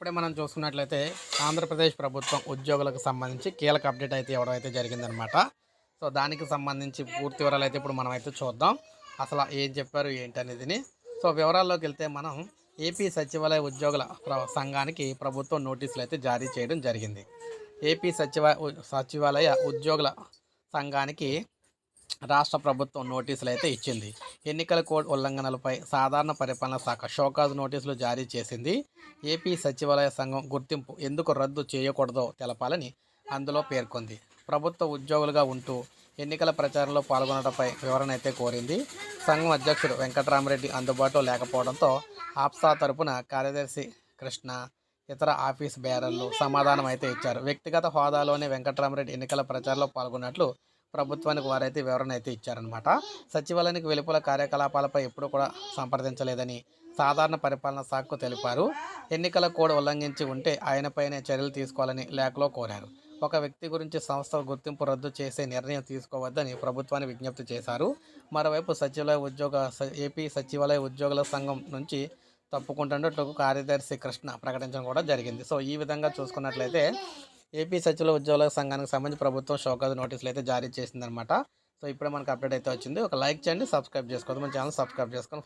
ఇప్పుడే మనం చూసుకున్నట్లయితే ఆంధ్రప్రదేశ్ ప్రభుత్వం ఉద్యోగులకు సంబంధించి కీలక అప్డేట్ అయితే ఇవ్వడం అయితే జరిగిందనమాట సో దానికి సంబంధించి పూర్తి వివరాలు అయితే ఇప్పుడు మనం అయితే చూద్దాం. అసలు ఏం చెప్పారు ఏంటనేదిని. సో వివరాల్లోకి వెళ్తే మనం ఏపీ సచివాలయ ఉద్యోగుల సంఘానికి ప్రభుత్వం నోటీసులు అయితే జారీ చేయడం జరిగింది. ఏపీ సచివ సచివాలయ ఉద్యోగుల సంఘానికి రాష్ట్ర ప్రభుత్వం నోటీసులు అయితే ఇచ్చింది. ఎన్నికల కోడ్ ఉల్లంఘనలపై సాధారణ పరిపాలన శాఖ షోకాజ్ నోటీసులు జారీ చేసింది. ఏపీ సచివాలయ సంఘం గుర్తింపు ఎందుకు రద్దు చేయకూడదో తెలపాలని అందులో పేర్కొంది. ప్రభుత్వ ఉద్యోగులుగా ఉంటూ ఎన్నికల ప్రచారంలో పాల్గొనడంపై వివరణ అయితే కోరింది. సంఘం అధ్యక్షుడు వెంకటరామరెడ్డి అందుబాటులో లేకపోవడంతో ఆప్సా తరపున కార్యదర్శి కృష్ణ ఇతర ఆఫీస్ బేరర్లు సమాధానం అయితే ఇచ్చారు. వ్యక్తిగత హోదాలోనే వెంకటరామరెడ్డి ఎన్నికల ప్రచారంలో పాల్గొన్నట్లు ప్రభుత్వానికి వారైతే వివరణ అయితే ఇచ్చారనమాట సచివాలయానికి వెలుపల కార్యకలాపాలపై ఎప్పుడూ కూడా సంప్రదించలేదని సాధారణ పరిపాలన శాఖకు తెలిపారు. ఎన్నికల కోడ్ ఉల్లంఘించి ఉంటే ఆయనపైనే చర్యలు తీసుకోవాలని లేఖలో కోరారు. ఒక వ్యక్తి గురించి సంస్థ గుర్తింపు రద్దు చేసే నిర్ణయం తీసుకోవద్దని ప్రభుత్వాన్ని విజ్ఞప్తి చేశారు. మరోవైపు సచివాలయ ఉద్యోగ స- ఏపీ సచివాలయ ఉద్యోగుల సంఘం నుంచి తప్పుకుంటున్నట్లు కార్యదర్శి కృష్ణ ప్రకటించడం కూడా జరిగింది. సో ఈ విధంగా చూసుకున్నట్లయితే ఏపీ సచివుల ఉద్యోగుల సంఘానికి సంబంధించి ప్రభుత్వం షోకాజ్ నోటీసులు అయితే జారీ చేసిందనమాట సో ఇప్పుడే మనకు అప్డేట్ అయితే వచ్చింది. ఒక లైక్ చేయండి సబ్స్క్రైబ్ చేసుకోవద్దు మన ఛానల్ సబ్స్క్రైబ్ చేసుకొని